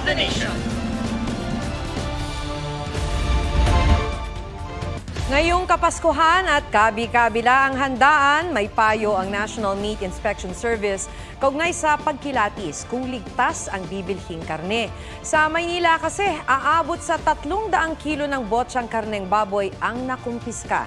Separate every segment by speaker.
Speaker 1: of the nation.
Speaker 2: Ngayong Kapaskuhan at kabi-kabila ang handaan, may payo ang National Meat Inspection Service kaugnay sa pagkilatis kung ligtas ang bibilhing karne. Sa Maynila kasi, aabot sa 300 kilo ng botsyang karneng baboy ang nakumpiska.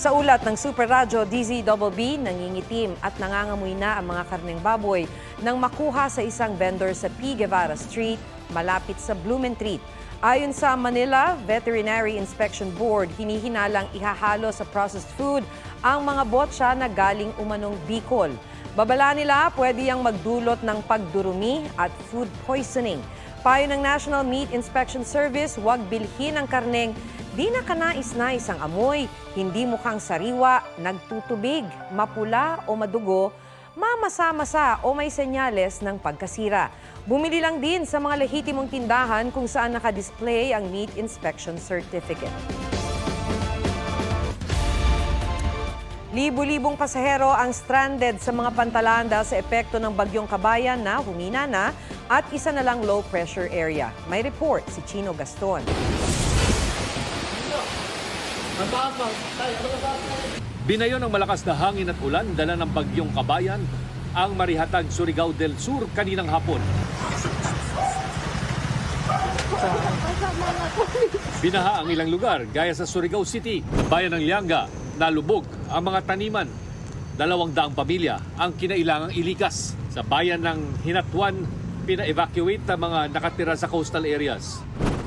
Speaker 2: Sa ulat ng Super Radyo DZBB, nangingitim at nangangamoy na ang mga karneng baboy nang makuha sa isang vendor sa P. Guevara Street, malapit sa Blumentritt. Ayon sa Manila Veterinary Inspection Board, hinihinalang ihahalo sa processed food ang mga botsa na galing umanong Bicol. Babala nila pwede yang magdulot ng pagdurumi at food poisoning. Payo ng National Meat Inspection Service, huwag bilhin ang karneng di na kanais-nais ang amoy, hindi mukhang sariwa, nagtutubig, mapula o madugo, mamasa-masa o may senyales ng pagkasira. Bumili lang din sa mga lehitimong tindahan kung saan nakadisplay ang Meat Inspection Certificate. Libu-libong pasahero ang stranded sa mga pantalan dahil sa epekto ng bagyong kabayan na humina na at isa na lang low pressure area. May report si Chino Gaston.
Speaker 3: Binayo ng malakas na hangin at ulan dala ng bagyong kabayan ang Marihatag Surigao del Sur kaninang hapon. Binaha ang ilang lugar gaya sa Surigao City, bayan ng Lianga, nalubog ang mga taniman. Dalawang daang pamilya ang kinailangang ilikas. Sa bayan ng Hinatuan, pina-evacuate ang mga nakatira sa coastal areas.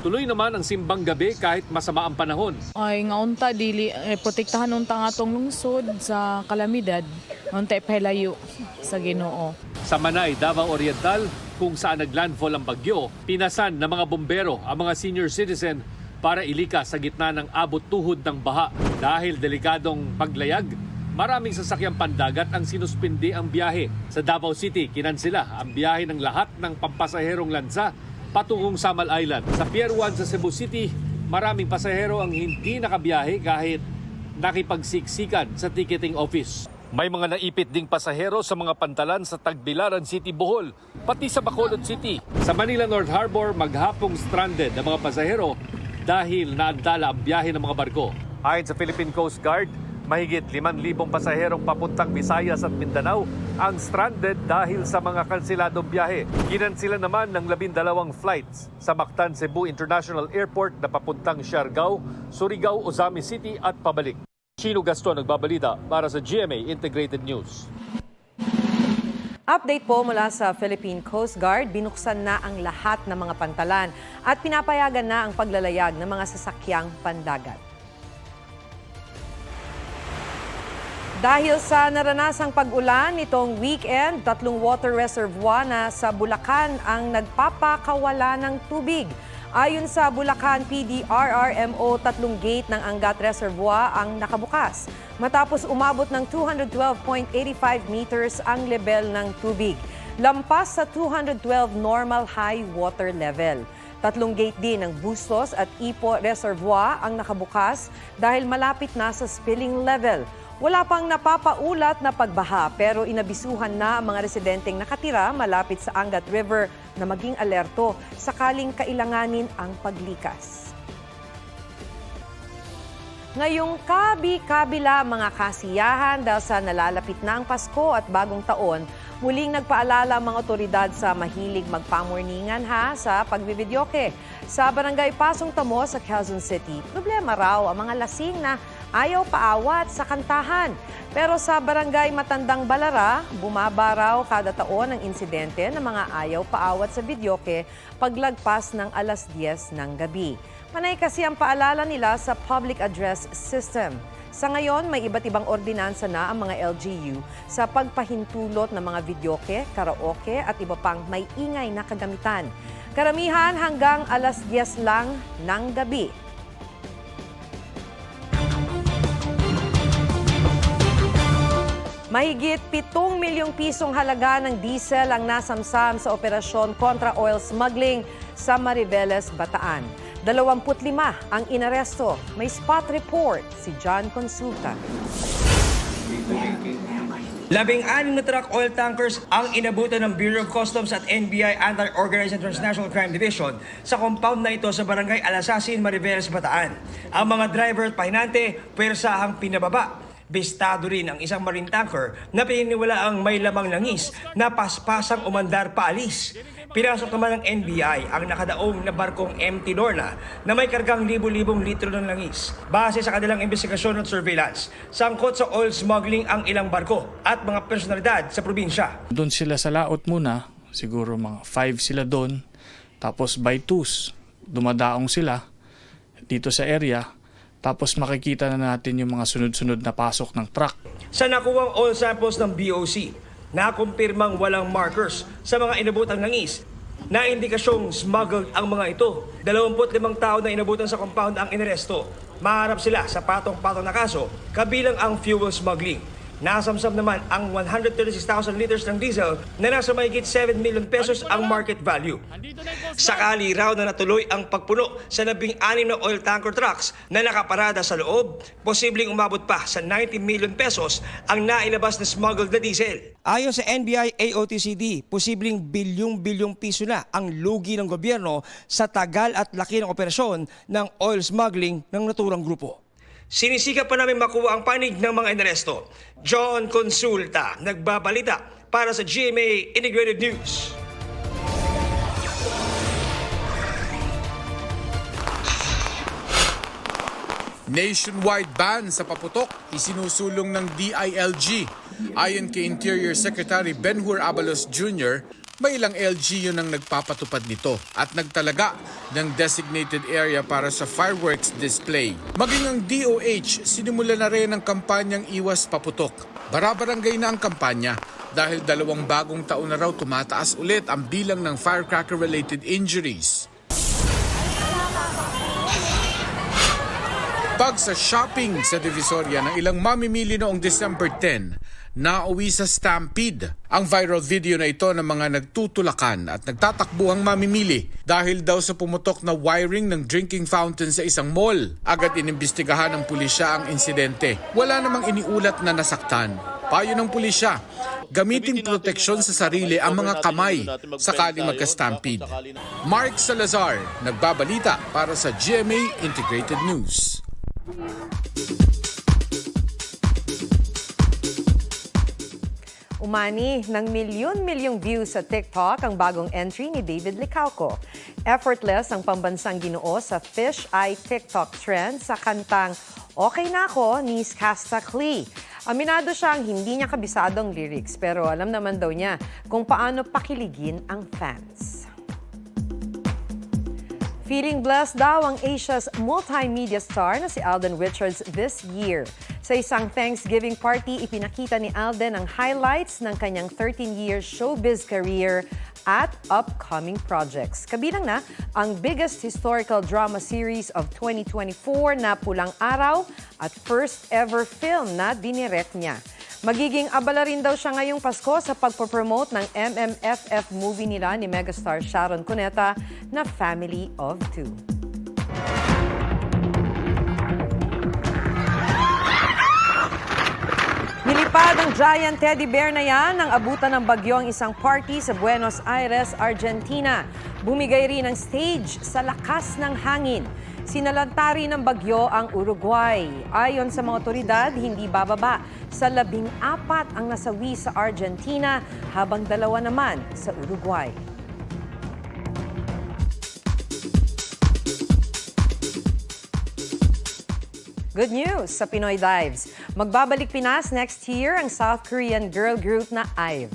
Speaker 3: Tuloy naman ang simbang gabi kahit masama ang panahon.
Speaker 4: ay nga unta dili eh, protektahan unta nga atong lungsod sa kalamidad unta ipahilayo sa Ginoo
Speaker 3: Sa Manay, Davao Oriental, kung saan naglandfall ang bagyo, pinasan ng mga bombero ang mga senior citizen para ilikas sa gitna ng abot tuhod ng baha. Dahil delikadong paglayag, maraming sasakyang pandagat ang sinuspindi ang biyahe. Sa Davao City, kinansila ang biyahe ng lahat ng pampasaherong lansa patungong Samal Island. Sa Pier 1 sa Cebu City, maraming pasahero ang hindi nakabiyahe kahit nakipagsiksikan sa ticketing office. May mga naipit ding pasahero sa mga pantalan sa Tagbilaran City, Bohol, pati sa Bacolod City. Sa Manila North Harbor, maghapong stranded ang mga pasahero dahil naandala ang biyahe ng mga barko. Ayon sa Philippine Coast Guard, mahigit 5,000 pasaherong papuntang Visayas at Mindanao ang stranded dahil sa mga kansiladong biyahe. Kinansila naman ng 12 flights sa Mactan Cebu International Airport na papuntang Siargao, Surigao, Ozami City at pabalik. Chino Gaston nagbabalita para sa GMA Integrated News.
Speaker 2: Update po mula sa Philippine Coast Guard, binuksan na ang lahat ng mga pantalan at pinapayagan na ang paglalayag ng mga sasakyang pandagat. Dahil sa naranasang pag-ulan nitong weekend, tatlong water reservoir na sa Bulacan ang nagpapakawala ng tubig. Ayon sa Bulacan PDRRMO, tatlong gate ng Angat Reservoir ang nakabukas. Matapos umabot ng 212.85 meters ang level ng tubig. Lampas sa 212 normal high water level. Tatlong gate din ng Bustos at Ipo Reservoir ang nakabukas dahil malapit na sa spilling level. Wala pang napapaulat na pagbaha pero inabisuhan na ang mga residenteng nakatira malapit sa Angat River na maging alerto sakaling kailanganin ang paglikas. Ngayong kabi-kabila mga kasiyahan dahil sa nalalapit na ang Pasko at bagong taon, muling nagpaalala ang mga otoridad sa mahilig magpamorningan ha sa pagbibidyoke. Sa barangay Pasong Tamo sa Quezon City, problema raw ang mga lasing na ayaw paawat sa kantahan. Pero sa barangay Matandang Balara, bumaba raw kada taon ang insidente ng mga ayaw paawat sa videoke paglagpas ng alas 10 ng gabi. Panay kasi ang paalala nila sa public address system. Sa ngayon, may iba't ibang ordinansa na ang mga LGU sa pagpahintulot ng mga videoke, karaoke at iba pang may ingay na kagamitan. Karamihan hanggang alas 10 lang ng gabi. Mahigit 7 milyong pisong halaga ng diesel ang nasamsam sa operasyon kontra oil smuggling sa Mariveles, Bataan. 25 ang inaresto. May spot report si John Consulta.
Speaker 1: Labing-anim na truck oil tankers ang inabutan ng Bureau of Customs at NBI Anti-Organized and Transnational Crime Division sa compound na ito sa barangay Alasasin, Mariveles, Bataan. Ang mga driver at pahinante, pwersahang pinababa. Bistado rin ang isang marine tanker na pininiwala ang may lamang langis na paspasang umandar paalis. Pinasok naman ng NBI ang nakadaong na barkong MT Lorna na may kargang libu-libong litro ng langis. Base sa kanilang investigasyon at surveillance, sangkot sa oil smuggling ang ilang barko at mga personalidad sa probinsya.
Speaker 5: Doon sila sa laot muna, siguro mga five sila doon. Tapos by twos, dumadaong sila dito sa area. Tapos makikita na natin yung mga sunod-sunod na pasok ng truck.
Speaker 1: Sa nakuwang oil samples ng BOC, nakumpirmang walang markers sa mga inabutang langis na indikasyong smuggled ang mga ito. 25 tao na inabutan sa compound ang inaresto. Maharap sila sa patong-patong na kaso, kabilang ang fuel smuggling. Nasamsam naman ang 136,000 liters ng diesel na nasa mahigit 7 million pesos ang market value. Sakali raw na natuloy ang pagpuno sa labing anim na oil tanker trucks na nakaparada sa loob, posibleng umabot pa sa 90 million pesos ang nailabas na smuggled na diesel. Ayon sa NBI AOTCD, posibleng bilyong-bilyong piso na ang lugi ng gobyerno sa tagal at laki ng operasyon ng oil smuggling ng naturang grupo. Sinisikap pa namin makuha ang panig ng mga inaresto. John Consulta, nagbabalita para sa GMA Integrated News.
Speaker 6: Nationwide ban sa paputok isinusulong ng DILG. Ayon kay Interior Secretary Benhur Abalos Jr., may ilang LGU nang nagpapatupad nito at nagtalaga ng designated area para sa fireworks display. Maging ang DOH, sinimula na rin ang kampanyang Iwas Paputok. Barabarangay na ang kampanya dahil dalawang bagong taon na raw tumataas ulit ang bilang ng firecracker-related injuries. Pag sa shopping sa Divisoria ng ilang mamimili noong December 10, nauwi sa Stampede. Ang viral video na ito ng mga nagtutulakan at nagtatakbuhang mamimili dahil daw sa pumutok na wiring ng drinking fountain sa isang mall. Agad inimbestigahan ng pulisya ang insidente. Wala namang iniulat na nasaktan. Payo ng pulisya, gamiting proteksyon sa sarili ang mga kamay sakaling magka-stampede. Mark Salazar, nagbabalita para sa GMA Integrated News.
Speaker 2: Umani ng milyon-milyong views sa TikTok ang bagong entry ni David Licauco. Effortless ang pambansang ginoo sa Fish Eye TikTok trend sa kantang Okay na ako ni Skasta Klee. Aminado siyang hindi niya kabisadong lyrics pero alam naman daw niya kung paano pakiligin ang fans. Feeling blessed daw ang Asia's multimedia star na si Alden Richards this year. Sa isang Thanksgiving party, ipinakita ni Alden ang highlights ng kanyang 13-year showbiz career at upcoming projects. Kabilang na ang biggest historical drama series of 2024 na Pulang Araw at first ever film na dinirect niya. Magiging abala rin daw siya ngayong Pasko sa pagpopromote ng MMFF movie nila ni megastar Sharon Cuneta na Family of Two. Nilipad ang giant teddy bear na yan nang abutan ng bagyo ang isang party sa Buenos Aires, Argentina. Bumigay rin ng stage sa lakas ng hangin. Sinalantari ng bagyo ang Uruguay. Ayon sa mga otoridad, hindi bababa sa labing apat ang nasawi sa Argentina habang dalawa naman sa Uruguay. Good news sa Pinoy Dives. Magbabalik Pinas next year ang South Korean girl group na IVE.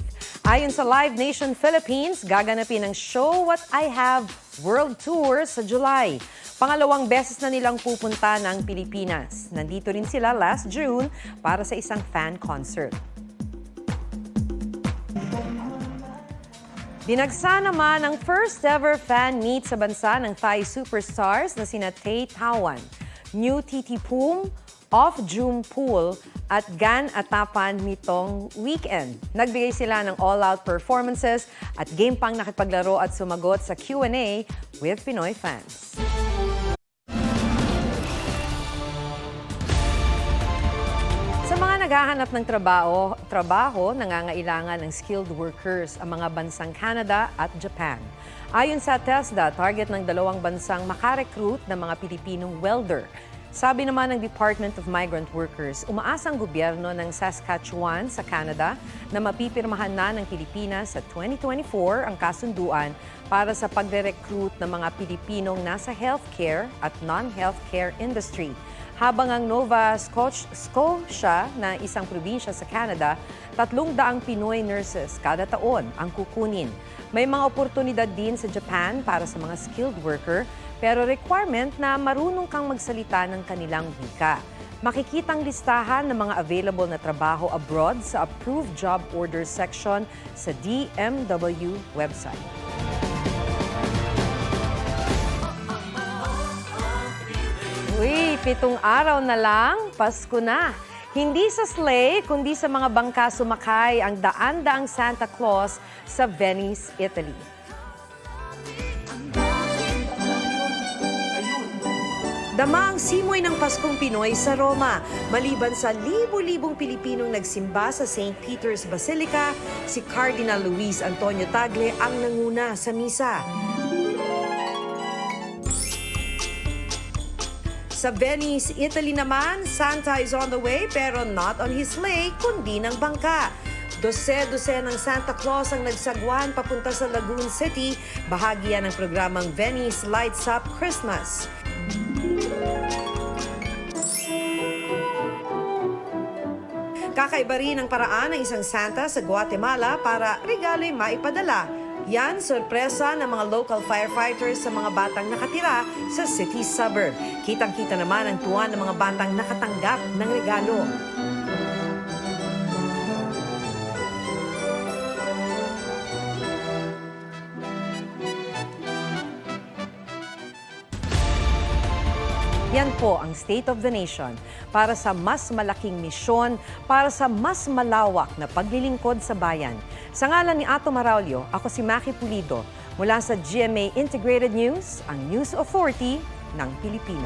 Speaker 2: Ayon sa Live Nation Philippines, gaganapin ang Show What I Have World Tour sa July. Pangalawang beses na nilang pupunta ng Pilipinas. Nandito rin sila last June para sa isang fan concert. Dinagsa naman ang first ever fan meet sa bansa ng Thai superstars na sina Tay Tawan, New Titi Pum, Off Jum Pool at Gan Atapan nitong weekend. Nagbigay sila ng all-out performances at game pang nakipaglaro at sumagot sa Q&A with Pinoy fans. Sa mga naghahanap ng trabaho, trabaho nangangailangan ng skilled workers ang mga bansang Canada at Japan. Ayon sa TESDA, target ng dalawang bansang makarecruit ng mga Pilipinong welder. Sabi naman ng Department of Migrant Workers, umaasang gobyerno ng Saskatchewan sa Canada na mapipirmahan na ng Pilipinas sa 2024 ang kasunduan para sa pagre-recruit ng mga Pilipinong nasa healthcare at non-healthcare industry. Habang ang Nova Scotia na isang probinsya sa Canada, tatlong daang Pinoy nurses kada taon ang kukunin. May mga oportunidad din sa Japan para sa mga skilled worker, pero requirement na marunong kang magsalita ng kanilang wika. Makikitang listahan ng mga available na trabaho abroad sa Approved Job Orders section sa DMW website. Pitong araw na lang, Pasko na. Hindi sa sleigh, kundi sa mga bangka sumakay ang daan-daang Santa Claus sa Venice, Italy. Dama ang simoy ng Paskong Pinoy sa Roma. Maliban sa libo-libong Pilipinong nagsimba sa St. Peter's Basilica, si Cardinal Luis Antonio Tagle ang nanguna sa misa. Sa Venice, Italy naman, Santa is on the way pero not on his sleigh, kundi ng bangka. Dose-dose ng Santa Claus ang nagsagwan papunta sa Lagoon City, bahagi yan ng programang Venice Lights Up Christmas. Kakaiba rin ang paraan ng isang Santa sa Guatemala para regalo'y maipadala. Yan, sorpresa ng mga local firefighters sa mga batang nakatira sa city suburb. Kitang-kita naman ang tuwa ng mga batang nakatanggap ng regalo. Po ang State of the Nation para sa mas malaking misyon, para sa mas malawak na paglilingkod sa bayan. Sa ngalan ni Ato Maraulio, ako si Maki Pulido. Mula sa GMA Integrated News, ang News Authority ng Pilipino.